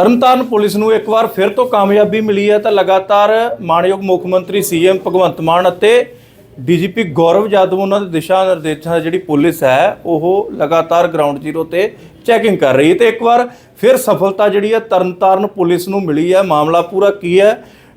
Tarn Taran police ਨੂੰ ਇੱਕ ਵਾਰ ਫਿਰ ਤੋਂ ਕਾਮਯਾਬੀ ਮਿਲੀ ਹੈ ਤਾਂ ਲਗਾਤਾਰ ਮਾਨਯੋਗ ਮੁੱਖ ਮੰਤਰੀ ਸੀਐਮ ਭਗਵੰਤ ਮਾਨ ਅਤੇ ਡੀਜੀਪੀ ਗੌਰਵ ਯਾਦਵ ਉਹਨਾਂ ਦੇ ਦਿਸ਼ਾ ਨਿਰਦੇਸ਼ਾਂ ਜਿਹੜੀ ਪੁਲਿਸ ਹੈ, ਉਹ ਲਗਾਤਾਰ ਗਰਾਊਂਡ ਜ਼ੀਰੋ ਤੇ ਚੈਕਿੰਗ ਕਰ ਰਹੀ ਹੈ ਤੇ ਇੱਕ ਵਾਰ ਫਿਰ ਸਫਲਤਾ ਜਿਹੜੀ ਹੈ ਤਰਨਤਾਰਨ ਪੁਲਿਸ ਨੂੰ ਮਿਲੀ ਹੈ। ਮਾਮਲਾ ਪੂਰਾ ਕੀ ਹੈ?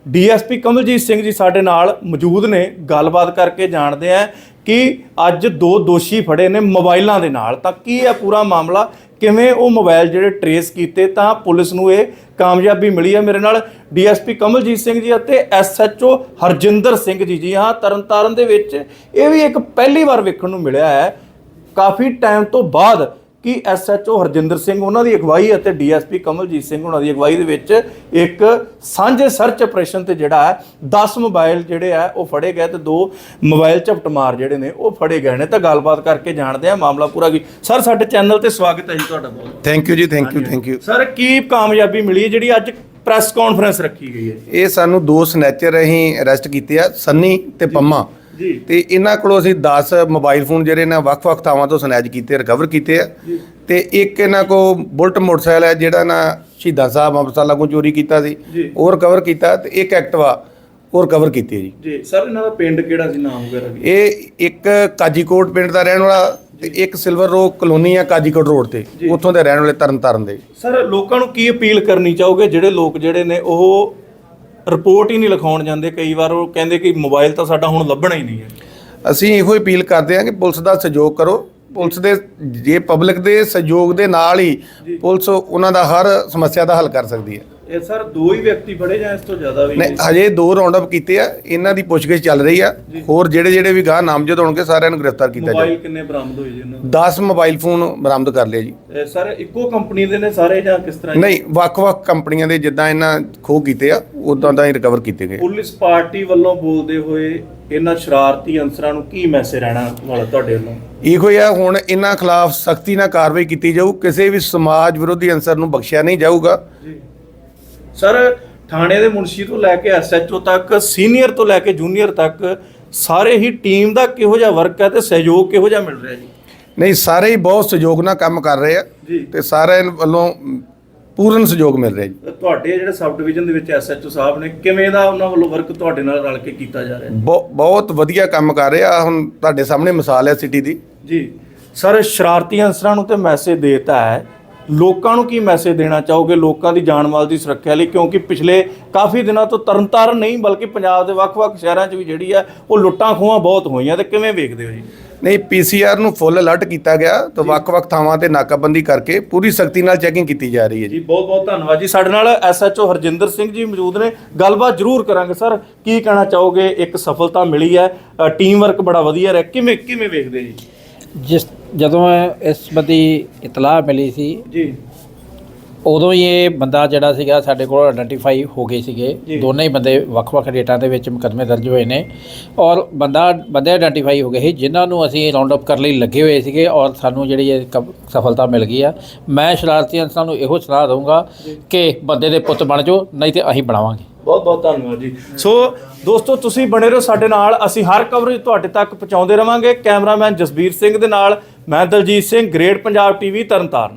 ਡੀਐਸਪੀ ਕਮਲਜੀਤ ਸਿੰਘ ਜੀ ਸਾਡੇ ਨਾਲ ਮੌਜੂਦ ਨੇ। ਗੱਲਬਾਤ ਕਰਕੇ ਜਾਣਦੇ ਆ ਕਿ ਅੱਜ ਦੋ ਦੋਸ਼ੀ ਫੜੇ ਨੇ ਮੋਬਾਈਲਾਂ ਦੇ ਨਾਲ। ਤਾਂ ਕੀ ਹੈ ਪੂਰਾ ਮਾਮਲਾ? ਕਿਵੇਂ ਉਹ ਮੋਬਾਈਲ ਜਿਹੜੇ ਟਰੇਸ ਕੀਤੇ ਤਾਂ ਪੁਲਿਸ ਨੂੰ ਇਹ ਕਾਮਯਾਬੀ ਮਿਲੀ ਹੈ? ਮੇਰੇ ਨਾਲ ਡੀਐਸਪੀ ਕਮਲਜੀਤ ਸਿੰਘ ਜੀ ਅਤੇ ਐਸਐਚਓ ਹਰਜਿੰਦਰ ਸਿੰਘ ਜੀ। ਜੀ ਹਾਂ, ਤਰਨਤਾਰਨ ਦੇ ਵਿੱਚ ਇਹ ਵੀ ਇੱਕ ਪਹਿਲੀ ਵਾਰ ਵੇਖਣ ਨੂੰ ਮਿਲਿਆ ਹੈ। ਕਾਫੀ ਟਾਈਮ ਤੋਂ ਬਾਅਦ ਕਿ ਐਸਐਚਓ ਹਰਜਿੰਦਰ ਸਿੰਘ ਉਹਨਾਂ ਦੀ ਅਗਵਾਈ ਅਤੇ ਡੀਐਸਪੀ ਕਮਲਜੀਤ ਸਿੰਘ ਉਹਨਾਂ ਦੀ ਅਗਵਾਈ ਦੇ ਵਿੱਚ ਇੱਕ ਸਾਂਝੇ ਸਰਚ ਆਪਰੇਸ਼ਨ ਤੇ ਜਿਹੜਾ ਹੈ 10 ਮੋਬਾਈਲ ਜਿਹੜੇ ਆ ਉਹ ਫੜੇ ਗਏ ਤੇ ਦੋ ਮੋਬਾਈਲ ਝਪਟਮਾਰ ਜਿਹੜੇ ਨੇ ਉਹ ਫੜੇ ਗਏ ਨੇ। ਤਾਂ ਗੱਲਬਾਤ ਕਰਕੇ ਜਾਣਦੇ ਆ ਮਾਮਲਾ ਪੂਰਾ ਕੀ। ਸਰ ਸਾਡੇ ਚੈਨਲ ਤੇ ਸਵਾਗਤ ਹੈ ਜੀ ਤੁਹਾਡਾ ਬਹੁਤ। ਥੈਂਕ ਯੂ ਜੀ thank you thank you sir ਕੀ ਕਾਮਯਾਬੀ ਮਿਲੀ ਹੈ ਜਿਹੜੀ ਅੱਜ ਪ੍ਰੈਸ ਕਾਨਫਰੰਸ ਰੱਖੀ ਗਈ ਹੈ ਇਹ ਸਾਨੂੰ ਦੋ ਸਨੈਚਰ ਅਸੀਂ ਅਰੈਸਟ ਕੀਤੇ ਆ ਸੰਨੀ ਤੇ ਪੰਮਾ। ਤੇ ਇਹਨਾਂ ਕੋਲੋਂ ਅਸੀਂ 10 ਮੋਬਾਈਲ ਫੋਨ ਜਿਹੜੇ ਨੇ ਵੱਖ-ਵੱਖ ਥਾਵਾਂ ਤੋਂ ਸਨੈਚ ਕੀਤੇ ਰਿਕਵਰ ਕੀਤੇ ਆ। ਤੇ ਇੱਕ ਇਹਨਾਂ ਕੋ ਬੁਲਟ ਮੋਟਰਸਾਈਕਲ ਹੈ ਜਿਹੜਾ ਨਾ ਸ਼ਹੀਦਾਂ ਸਾਹਿਬ ਅੰਮ੍ਰਿਤਸਰ ਲਾਗੋਂ ਚੋਰੀ ਕੀਤਾ ਸੀ। ਉਹ ਰਿਕਵਰ ਕੀਤਾ ਤੇ ਇੱਕ ਐਕਟਿਵਾ ਉਹ ਰਿਕਵਰ ਕੀਤੀ ਜੀ। ਜੀ। ਸਰ ਇਹਨਾਂ ਦਾ ਪਿੰਡ ਕਿਹੜਾ ਸੀ? ਨਾਮ ਵਗੈਰਾ ਵੀ। ਇਹ ਇੱਕ ਕਾਜੀਕੋਟ ਪਿੰਡ ਦਾ ਰਹਿਣ ਵਾਲਾ ਤੇ ਇੱਕ ਸਿਲਵਰ ਰੋਕ ਕਲੋਨੀ ਆ ਕਾਜੀਕੋਟ ਰੋਡ ਤੇ। ਉੱਥੋਂ ਦੇ ਰਹਿਣ ਵਾਲੇ ਤਰਨਤਾਰਨ ਦੇ। ਸਰ ਲੋਕਾਂ ਨੂੰ ਕੀ ਅਪੀਲ ਕਰਨੀ ਚਾਹੋਗੇ? ਜਿਹੜੇ ਲੋਕ ਜਿਹੜੇ ਨੇ ਉਹ ਰਿਪੋਰਟ ਹੀ ਨਹੀਂ ਲਿਖਾਉਣ ਜਾਂਦੇ ਕਈ ਵਾਰ ਉਹ ਕਹਿੰਦੇ ਕਿ ਮੋਬਾਈਲ ਤਾਂ ਸਾਡਾ ਹੁਣ ਲੱਭਣਾ ਹੀ ਨਹੀਂ ਹੈ। ਅਸੀਂ ਇਹੋ ਅਪੀਲ ਕਰਦੇ ਹਾਂ ਕਿ ਪੁਲਿਸ ਦਾ ਸਹਿਯੋਗ ਕਰੋ। ਪੁਲਿਸ ਦੇ ਜੇ ਪਬਲਿਕ ਦੇ ਸਹਿਯੋਗ ਦੇ ਨਾਲ ਹੀ ਪੁਲਿਸ ਉਹਨਾਂ ਦਾ ਹਰ ਸਮੱਸਿਆ ਦਾ ਹੱਲ ਕਰ ਸਕਦੀ ਹੈ। ਇਹ ਸਰ ਦੋ ਹੀ ਵਿਅਕਤੀ ਫੜੇ ਜਾਂ ਇਸ ਤੋਂ ਜ਼ਿਆਦਾ ਵੀ? ਨਹੀਂ ਹਜੇ ਦੋ ਰਾਉਂਡ ਅਪ ਕੀਤੇ ਆ। ਇਹਨਾਂ ਦੀ ਪੁੱਛਗਿੱਛ ਚੱਲ ਰਹੀ ਆ। ਹੋਰ ਜਿਹੜੇ ਜਿਹੜੇ ਵੀ ਗਾਹ ਨਾਮਜ਼ਦ ਹੋਣਗੇ ਸਾਰਿਆਂ ਨੂੰ ਗ੍ਰਿਫਤਾਰ ਕੀਤਾ ਮੋਬਾਈਲ ਜਾਵੇ ਕਿੰਨੇ ਬਰਾਮਦ ਹੋਏ ਜੀ ਇਹਨਾਂ 10 ਮੋਬਾਈਲ ਫੋਨ ਬਰਾਮਦ ਕਰ ਲਏ ਜੀ। ਦੇ ਇਹ ਸਰ ਇੱਕੋ ਕੰਪਨੀ ਦੇ ਨੇ ਸਾਰੇ ਜਾਂ ਕਿਸ ਤਰ੍ਹਾਂ ਨਹੀਂ ਵੱਖ-ਵੱਖ ਕੰਪਨੀਆਂ ਦੇ ਜਿੱਦਾਂ ਇਹਨਾਂ ਖੋਹ ਕੀਤੇ ਆ ਉਦਾਂ ਦਾ ਹੀ ਰਿਕਵਰ ਕੀਤੇ ਗਏ। ਪੁਲਿਸ ਪਾਰਟੀ ਵੱਲੋਂ ਬੋਲਦੇ ਹੋਏ ਇਹਨਾਂ ਸ਼ਰਾਰਤੀ ਅਨਸਰਾਂ ਨੂੰ ਕੀ ਮੈਸੇਜ ਰਹਿਣਾ ਵਾਲਾ ਤੁਹਾਡੇ ਵੱਲੋਂ? ਇਹੋ ਹੀ ਆ ਹੁਣ ਇਹਨਾਂ ਖਿਲਾਫ ਸਖਤੀ ਨਾਲ ਕਾਰਵਾਈ ਕੀਤੀ ਜਾਊ। ਕਿਸੇ ਵੀ ਸਮਾਜ ਵਿਰੋਧੀ ਅਨਸਰ ਨੂੰ ਬਖਸ਼ਿਆ ਨਹੀਂ ਜਾਊਗਾ। ਸਰ ਥਾਣੇ ਦੇ ਮੁਨਸ਼ੀ ਤੋਂ ਲੈ ਕੇ ਐਸਐਚਓ ਤੱਕ ਸੀਨੀਅਰ ਤੋਂ ਲੈ ਕੇ ਜੂਨੀਅਰ ਤੱਕ ਸਾਰੇ ਹੀ ਟੀਮ ਦਾ ਕਿਹੋ ਜਿਹਾ ਵਰਕ ਹੈ ਤੇ ਸਹਿਯੋਗ ਕਿਹੋ ਜਿਹਾ ਮਿਲ ਰਿਹਾ ਜੀ? ਨਹੀਂ ਸਾਰੇ ਹੀ ਬਹੁਤ ਸਹਿਯੋਗ ਨਾਲ ਕੰਮ ਕਰ ਰਹੇ ਆ ਜੀ। ਤੇ ਸਾਰਿਆਂ ਵੱਲੋਂ ਪੂਰਨ ਸਹਿਯੋਗ ਮਿਲ ਰਿਹਾ ਜੀ। ਤੁਹਾਡੇ ਜਿਹੜੇ ਸਬ ਡਿਵੀਜ਼ਨ ਦੇ ਵਿੱਚ ਐਸਐਚਓ ਸਾਹਿਬ ਨੇ ਕਿਵੇਂ ਦਾ ਉਹਨਾਂ ਵੱਲੋਂ ਵਰਕ ਤੁਹਾਡੇ ਨਾਲ ਰਲ ਕੇ ਕੀਤਾ ਜਾ ਰਿਹਾ? ਬਹੁਤ ਵਧੀਆ ਕੰਮ ਕਰ ਰਹੇ ਹੁਣ ਤੁਹਾਡੇ ਸਾਹਮਣੇ ਮਿਸਾਲ ਹੈ ਸਿਟੀ ਦੀ। ਜੀ। ਸਰ ਸ਼ਰਾਰਤੀ ਅਨਸਰਾਂ ਨੂੰ ਤੇ ਮੈਸੇਜ ਦੇਤਾ ਹੈ ਲੋਕਾਂ ਨੂੰ ਕੀ ਮੈਸੇਜ ਦੇਣਾ ਚਾਹੋਗੇ ਲੋਕਾਂ ਦੀ ਜਾਨ ਮਾਲ ਦੀ ਸੁਰੱਖਿਆ ਲਈ? ਕਿਉਂਕਿ ਪਿਛਲੇ ਕਾਫੀ ਦਿਨਾਂ ਤੋਂ ਤਰਨਤਾਰਨ ਨਹੀਂ ਬਲਕਿ ਪੰਜਾਬ ਦੇ ਵੱਖ-ਵੱਖ ਸ਼ਹਿਰਾਂ 'ਚ ਵੀ ਜਿਹੜੀ ਹੈ ਉਹ ਲੁੱਟਾਂ ਖੋਹਾਂ ਬਹੁਤ ਹੋਈਆਂ ਤੇ ਕਿਵੇਂ ਵੇਖਦੇ ਹੋ ਜੀ? ਨਹੀਂ ਪੀਸੀਆਰ ਨੂੰ ਫੁੱਲ ਅਲਰਟ ਕੀਤਾ ਗਿਆ ਤੇ ਵੱਖ-ਵੱਖ ਥਾਵਾਂ ਤੇ ਨਾਕਾਬੰਦੀ ਕਰਕੇ ਪੂਰੀ ਸਖਤੀ ਨਾਲ ਚੈਕਿੰਗ ਕੀਤੀ ਜਾ ਰਹੀ ਹੈ ਜੀ। ਜੀ ਬਹੁਤ ਬਹੁਤ ਧੰਨਵਾਦ ਜੀ। ਸਾਡੇ ਨਾਲ ਐਸਐਚਓ ਹਰਜਿੰਦਰ ਸਿੰਘ ਜੀ ਮੌਜੂਦ ਨੇ। ਗੱਲਬਾਤ ਜ਼ਰੂਰ ਕਰਾਂਗੇ ਸਰ। ਕੀ ਕਹਿਣਾ ਚਾਹੋਗੇ? ਇੱਕ ਸਫਲਤਾ ਮਿਲੀ ਹੈ। ਟੀਮ ਵਰਕ ਬੜਾ ਵਧੀਆ ਰਿਹਾ। ਕਿਵੇਂ ਕਿਵੇਂ ਵੇਖਦੇ ਜੀ? ਜਿਸ ਜਦੋਂ ਇਸ ਸੰਬੰਧੀ ਇਤਲਾਹ ਮਿਲੀ ਸੀ ਜੀ। ਉਦੋਂ ਹੀ ਇਹ ਬੰਦਾ ਜਿਹੜਾ ਸੀਗਾ ਸਾਡੇ ਕੋਲ ਆਇਡੈਂਟੀਫਾਈ ਹੋ ਗਏ ਸੀਗੇ। ਦੋਨੇ ਹੀ ਬੰਦੇ ਵੱਖ-ਵੱਖ ਡੇਟਾਂ ਦੇ ਵਿੱਚ ਮੁਕੱਦਮੇ ਦਰਜ ਹੋਏ ਨੇ। ਔਰ ਬੰਦਾ ਬੰਦੇ ਆਇਡੈਂਟੀਫਾਈ ਹੋ ਗਏ ਸੀ ਜਿਨ੍ਹਾਂ ਨੂੰ ਅਸੀਂ ਰਾਉਂਡ ਅਪ ਕਰਨ ਲਈ ਲੱਗੇ ਹੋਏ ਸੀਗੇ ਔਰ ਸਾਨੂੰ ਜਿਹੜੀ ਇਹ ਸਫਲਤਾ ਮਿਲ ਗਈ ਆ। ਮੈਂ ਸ਼ਰਾਰਤੀ ਅਨਸਰਾਂ ਨੂੰ ਇਹੋ ਸਲਾਹ ਦਊਂਗਾ ਕਿ ਬੰਦੇ ਦੇ ਪੁੱਤ ਬਣ ਜਾਓ ਨਹੀਂ ਤੇ ਅਸੀਂ ਬਣਾਵਾਂਗੇ। ਬਹੁਤ ਬਹੁਤ ਧੰਨਵਾਦ ਜੀ। ਸੋ ਦੋਸਤੋ ਤੁਸੀਂ ਬਣੇ ਰਹੋ ਸਾਡੇ ਨਾਲ। ਅਸੀਂ ਹਰ ਕਵਰੇਜ ਤੁਹਾਡੇ ਤੱਕ ਪਹੁੰਚਾਉਂਦੇ ਰਵਾਂਗੇ। ਕੈਮਰਾਮੈਨ ਜਸਬੀਰ ਸਿੰਘ ਦੇ ਨਾਲ। ਮੈਂ ਦਲਜੀਤ ਸਿੰਘ ਗ੍ਰੇਟ ਪੰਜਾਬ ਟੀਵੀ ਤਰਨਤਾਰਨ।